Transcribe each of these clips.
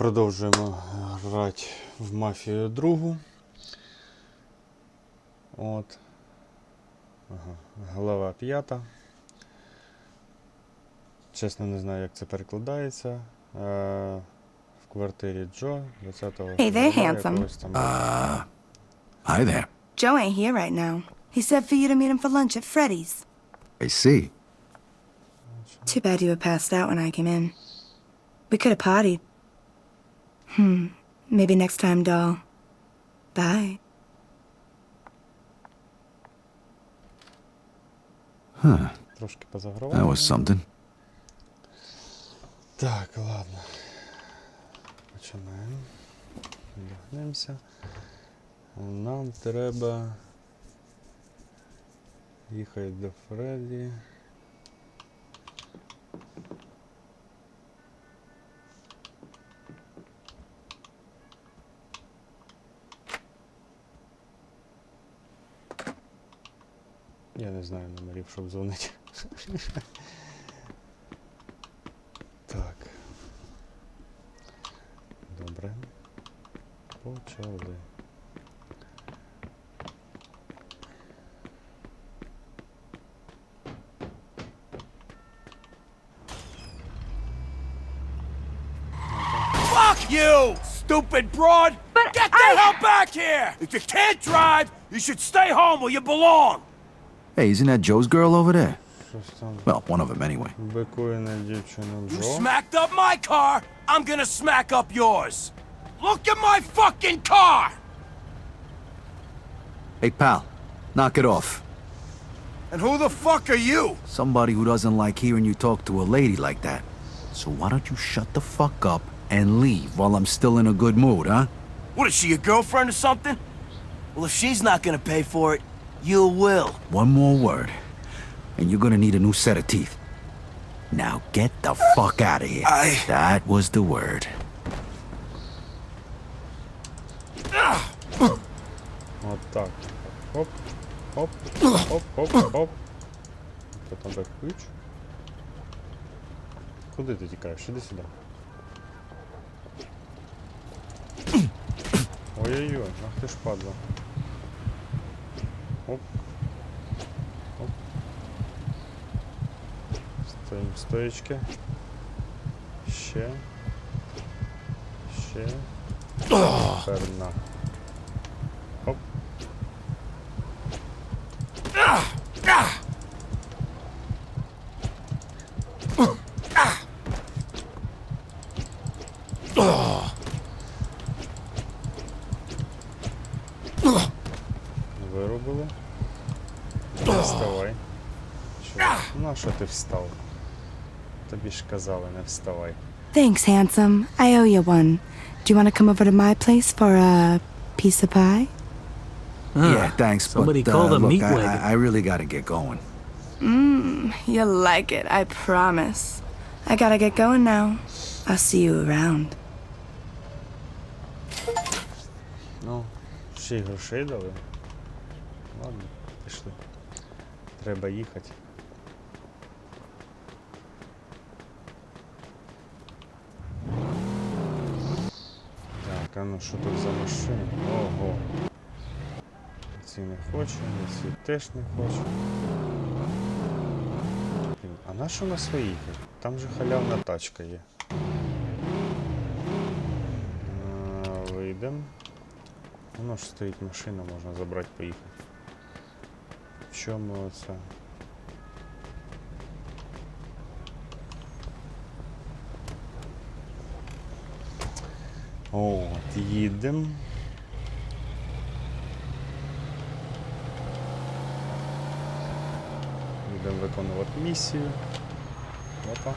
продовжуємо грати в мафію другу. От. Ага. Глава п'ята. Чесно, не знаю, як це перекладається. Е, в квартирі Джо 20-го. Hey there, handsome. там. Uh, hi there. Joe ain't here right now. He said for you to meet him for lunch at Freddy's. I see. Too bad you were passed out when I came in. We could have partied. Hmm. Maybe next time, doll. Bye. Трошки That позагравали. was something. Так, ладно. Починаємо. Вдягнемося. Нам треба їхати до Фредді. Я не знаю номерів, щоб дзвонити. Так. Добре. Почали. Fuck you, stupid broad! But Get the I- hell back here! If you can't drive, you should stay home where you belong! Hey, isn't that Joe's girl over there? Well, one of them anyway. You smacked up my car! I'm gonna smack up yours! Look at my fucking car! Hey, pal. Knock it off. And who the fuck are you? Somebody who doesn't like hearing you talk to a lady like that. So why don't you shut the fuck up and leave while I'm still in a good mood, huh? What is she, your girlfriend or something? Well, if she's not gonna pay for it, you will. One more word, and you're gonna need a new set of teeth. Now get the fuck out of here. I- That was the word. От так. Хоп. Хоп. Хоп, хоп, хоп. Хто там де ключ? Куди ти тікаєш? Іди сюди. Ой-ой-ой, ах ти ж падла. Оп. Оп. Стоїмо в стоечки. Ще. Ще. Тепер що ти встав? Тобі ж казали, не вставай. Thanks, handsome. I owe you one. Do you want to come over to my place for a piece of pie? yeah, thanks, somebody but call uh, the look, meat I, wagon. I, I really gotta get going. You'll like it, I promise. I gotta get going now. I'll see you around. Ну, ще й грошей дали. Ладно, пішли. Треба їхати. Так, а ну що тут за машина? Ого. Ці не хоче, ці теж не. Блін, А на що на свої? Там же халявна тачка є. Вийдемо. Воно ж стоїть машина, можна забрати, поїхати. В чому це? От, їдемо. Йдемо виконувати місію. Опа.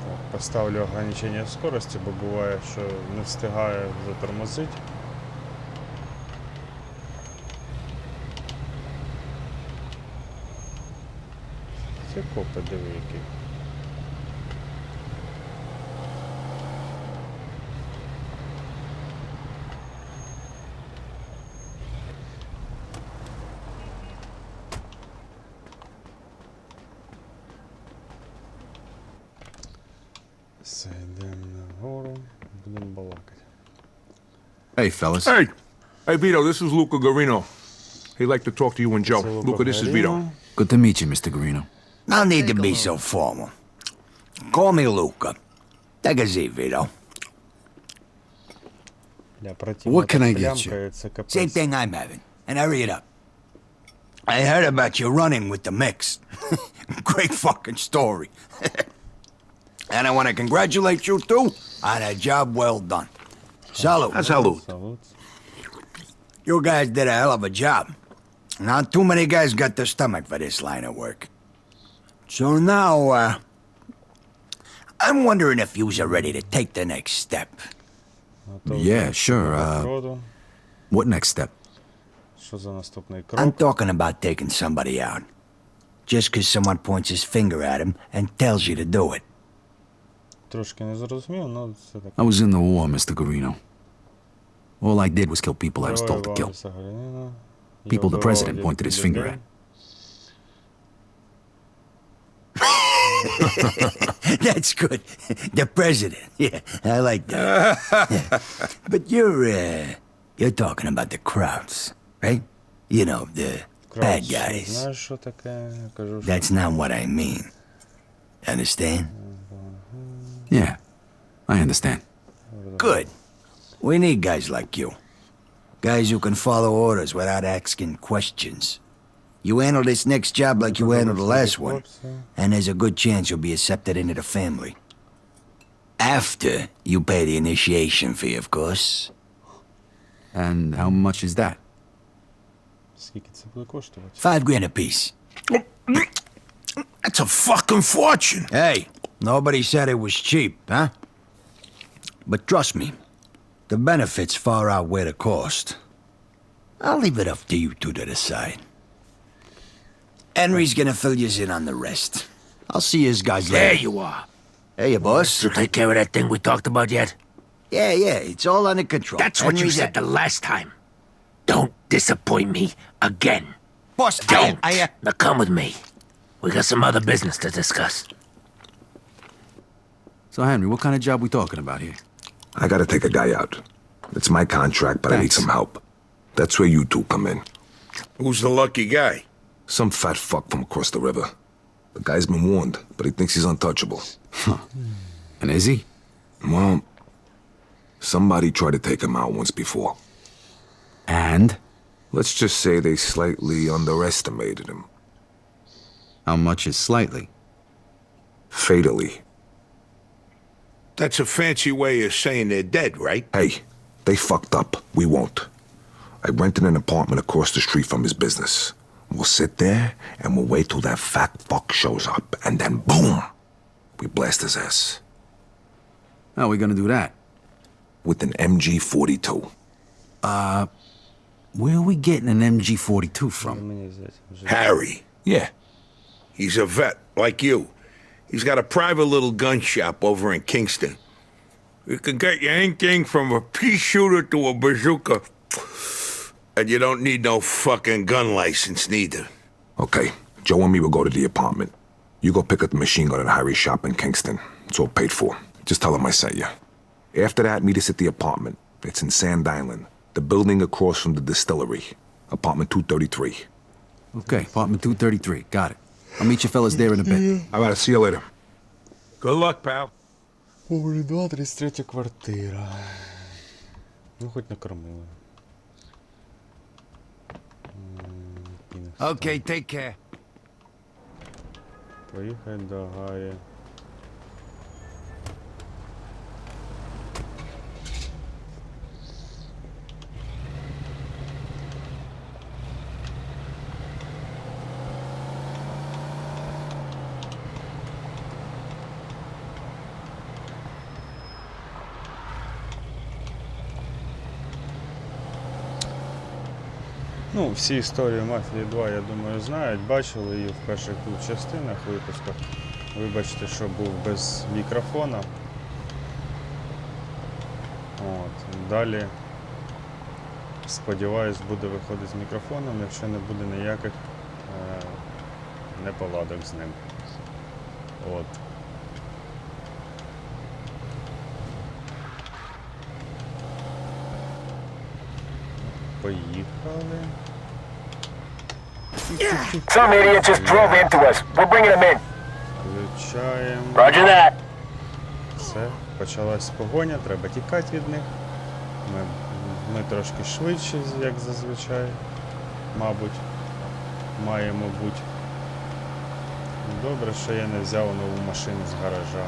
Так, поставлю ограничення скорості, бо буває, що не встигаю затормозити. Це копи диви які. Все, йдемо нагору, будемо балакати. Hey, fellas. Hey, hey, Vito, this is Luca Garino. He'd like to talk to you and Joe. Це Luca, this is Vito. Гаріно. Good to meet you, Mr. Garino. No need to be so formal. Call me Luca. Take a seat, Vito. Бля, противно What can так I get you? плямкає, Це капець. Same thing I'm having. And hurry it up. I heard about you running with the mix. Great fucking story. And I want to congratulate you too on a job well done. Salute. Uh, ah, salute. Salute. You guys did a hell of a job. Not too many guys got the stomach for this line of work. So now, uh, I'm wondering if yous are ready to take the next step. Yeah, sure. Uh, what next step? I'm talking about taking somebody out. Just because someone points his finger at him and tells you to do it. Трошки не зрозумів, але це так. I was in the war, Mr. Garino. All I did was kill people I was told to kill. Воював Сагаріна. People the Його president від pointed his finger людей. at. That's good. The president. Yeah, I like that. Yeah. But you're, uh, you're talking about the crowds, right? You know, the bad Краус, guys. Знаєш, що таке? Я кажу, що That's not what I mean. Understand? Yeah, I understand. Good. We need guys like you. Guys who can follow orders without asking questions. You handle this next job like you handled the last one, and there's a good chance you'll be accepted into the family. After you pay the initiation fee, of course. And how much is that? Five grand apiece. That's a fucking fortune. Hey, nobody said it was cheap, huh? But trust me, the benefits far outweigh the cost. I'll leave it up to you two to decide. Henry's gonna fill you in on the rest. I'll see you guys There later. you are. Hey, you boss. You take care of that thing we talked about yet? Yeah, yeah, it's all under control. That's what you Henry's said the last time. Don't disappoint me again. boss. Don't. I, uh, Now come with me. We got some other business to discuss. So, Henry, what kind of job we talking about here? I gotta take a guy out. It's my contract, but I need some help. That's where you two come in. Who's the lucky guy? Some fat fuck from across the river. The guy's been warned, but he thinks he's untouchable. Huh. And is he? Well, somebody tried to take him out once before. And Let's just say they slightly underestimated him. how much is slightly? Fatally. That's a fancy way of saying they're dead, right? Hey, they fucked up. We won't. I rented an apartment across the street from his business. We'll sit there and we'll wait till that fat fuck shows up, and then boom, we blast his ass. How are we gonna do that? With an MG 42. Uh, where are we getting an MG 42 from? Harry. Yeah. He's a vet, like you. He's got a private little gun shop over in Kingston. You can get your anything from a pea shooter to a bazooka. And you don't need no fucking gun license, neither. Okay, Joe and me will go to the apartment. You go pick up the machine gun at Harry's shop in Kingston. It's all paid for. Just tell him I sent you. After that, meet us at the apartment. It's in Sand Island, the building across from the distillery. Apartment 233. Okay, apartment 233. Got it. I'll meet you fellas there in a bit. All right, see you later. Good luck, pal. Ой, 2, 33 квартира. Ну, хоч накормили. М, Пінг. Okay, take care. Поїхати до Гаї. Ну, всі історії мафії 2, я думаю, знають, бачили її в перших двох частинах випусках. Вибачте, що був без мікрофона. От. Далі, сподіваюсь, буде виходити з мікрофоном, якщо не буде ніяких е- неполадок з ним. От. Поїхали. Some idiot just drove into us. We're bringing him in. Включаємо. Roger that. Все, почалась погоня, треба тікати від них. Ми, ми трошки швидше, як зазвичай. Мабуть, маємо бути. Добре, що я не взяв нову машину з гаража.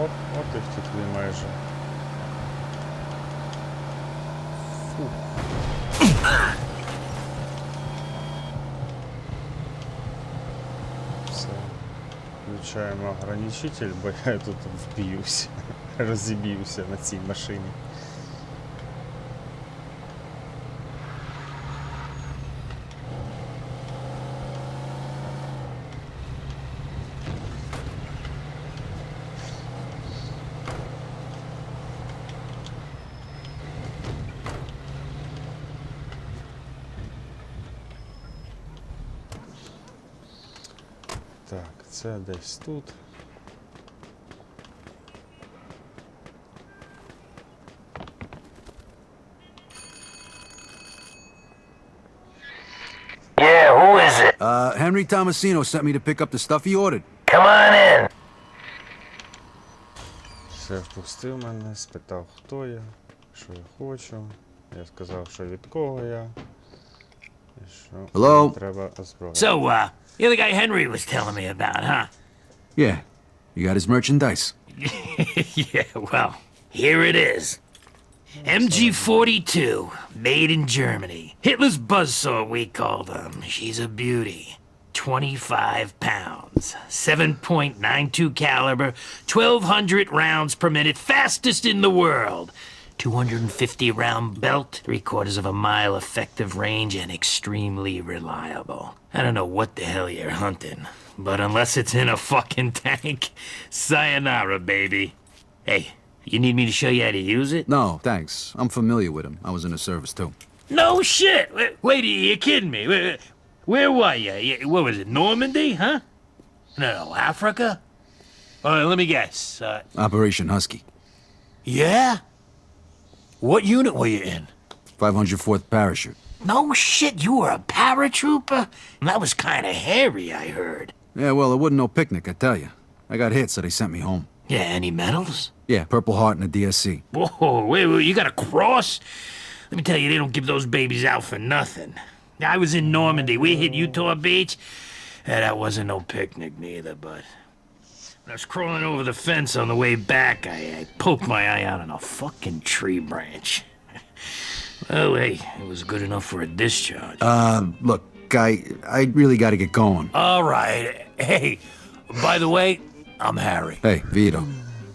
Оп, от і втекли майже. Фу. Все. Включаємо ограничитель, бо я тут вб'юся. Розіб'юся на цій машині. Так, це десь тут. Yeah, who is it? Uh, Henry Tomasino sent me to pick up the stuff he ordered. Come on in. Все впустив мене, спитав, хто я, що я хочу. Я сказав, що від кого я. Hello? So, uh, you're the guy Henry was telling me about, huh? Yeah. You got his merchandise. yeah, well, here it is. MG-42, made in Germany. Hitler's buzzsaw, we call them. She's a beauty. 25 pounds, 7.92 caliber, 1,200 rounds per minute, fastest in the world. 250 round belt, three quarters of a mile effective range, and extremely reliable. I don't know what the hell you're hunting, but unless it's in a fucking tank, sayonara, baby. Hey, you need me to show you how to use it? No, thanks. I'm familiar with him. I was in the service too. No shit! Wait, wait you kidding me? Wait, Where were you? What was it, Normandy, huh? No, no, Africa? Uh, let me guess. Uh, Operation Husky. yeah? What unit were you in? 504th Parachute. No shit, you were a paratrooper? That was kind of hairy, I heard. Yeah, well, it wasn't no picnic, I tell you. I got hit, so they sent me home. Yeah, any medals? Yeah, Purple Heart and a DSC. Whoa, wait, wait, you got a cross? Let me tell you, they don't give those babies out for nothing. I was in Normandy. We hit Utah Beach. Yeah, that wasn't no picnic neither, but when I was crawling over the fence on the way back, I, I poked my eye out on a fucking tree branch. oh, hey, it was good enough for a discharge. Uh, look, guy, I really gotta get going. All right. Hey, by the way, I'm Harry. Hey, Vito.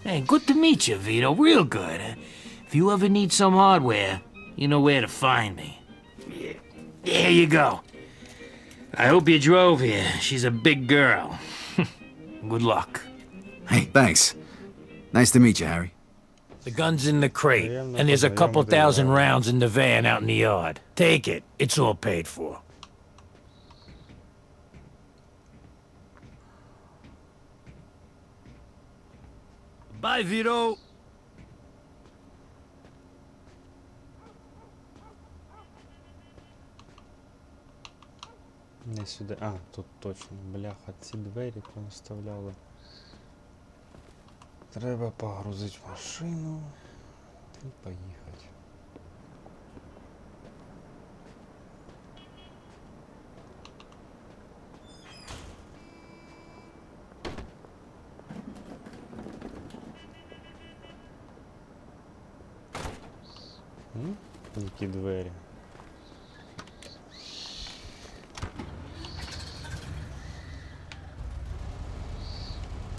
Hey, good to meet you, Vito. Real good. If you ever need some hardware, you know where to find me. Yeah, Here you go. I hope you drove here. She's a big girl. good luck. Hey, thanks. Nice to meet you, Harry. The gun's in the crate, Yeah, I'm not and there's a gonna- couple I'm gonna- thousand rounds in the van out in the yard. Take it. It's all paid for. Bye, Vito. Не сюди. А, тут точно. Бляха, ці двері понаставляли. Треба погрузити машину і поїхати.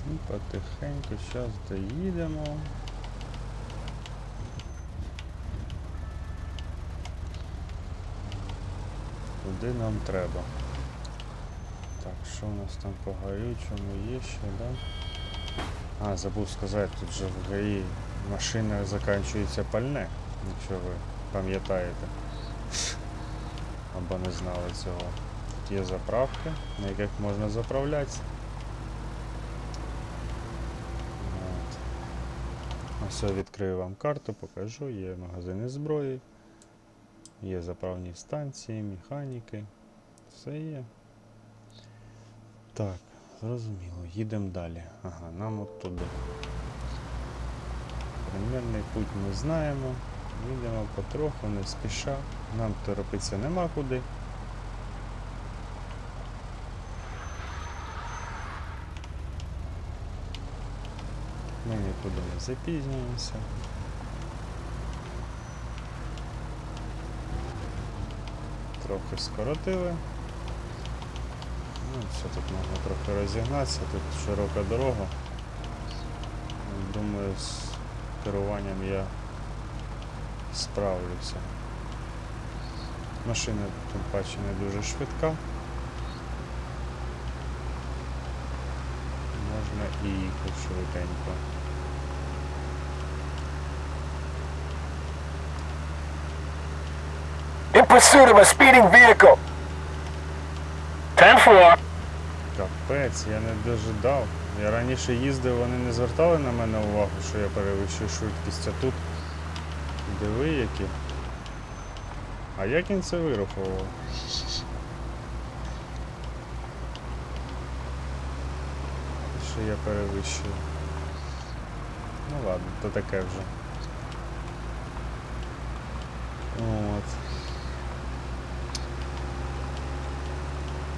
І потихеньку зараз доїдемо. Куди нам треба? Так, що у нас там по горючому є ще, да? А, забув сказати, тут же в ГАІ машина закінчується пальне, якщо ви пам'ятаєте. Або не знали цього. Тут є заправки, на яких можна заправлятися. Е, Я відкрию вам карту, покажу, є магазини зброї, є заправні станції, механіки. Все є. Так, зрозуміло, їдемо далі. Ага, нам от туди. Примірний путь ми знаємо. Їдемо потроху, не спіша. Нам торопитися нема куди. Ми нікуди не запізнюємося. Трохи скоротили. Ну, все тут можна трохи розігнатися, тут широка дорога. Думаю, з керуванням я справлюся. Машина тим паче не дуже швидка. Можна і їхати швиденько. In pursuit of a speeding vehicle. 10-4. Капець, я не дожидав. Я раніше їздив, вони не звертали на мене увагу, що я перевищую швидкість, а тут диви які. А як він це вирахував? Що я перевищую. Ну ладно, то таке вже. От.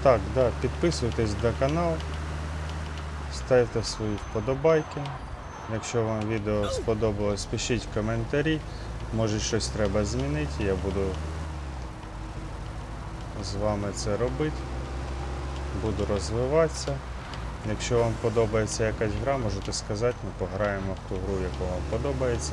Так, да, підписуйтесь до каналу, ставте свої вподобайки. Якщо вам відео сподобалось, пишіть коментарі. Може щось треба змінити, я буду з вами це робити. Буду розвиватися. Якщо вам подобається якась гра, можете сказати, ми пограємо в ту гру, яка вам подобається.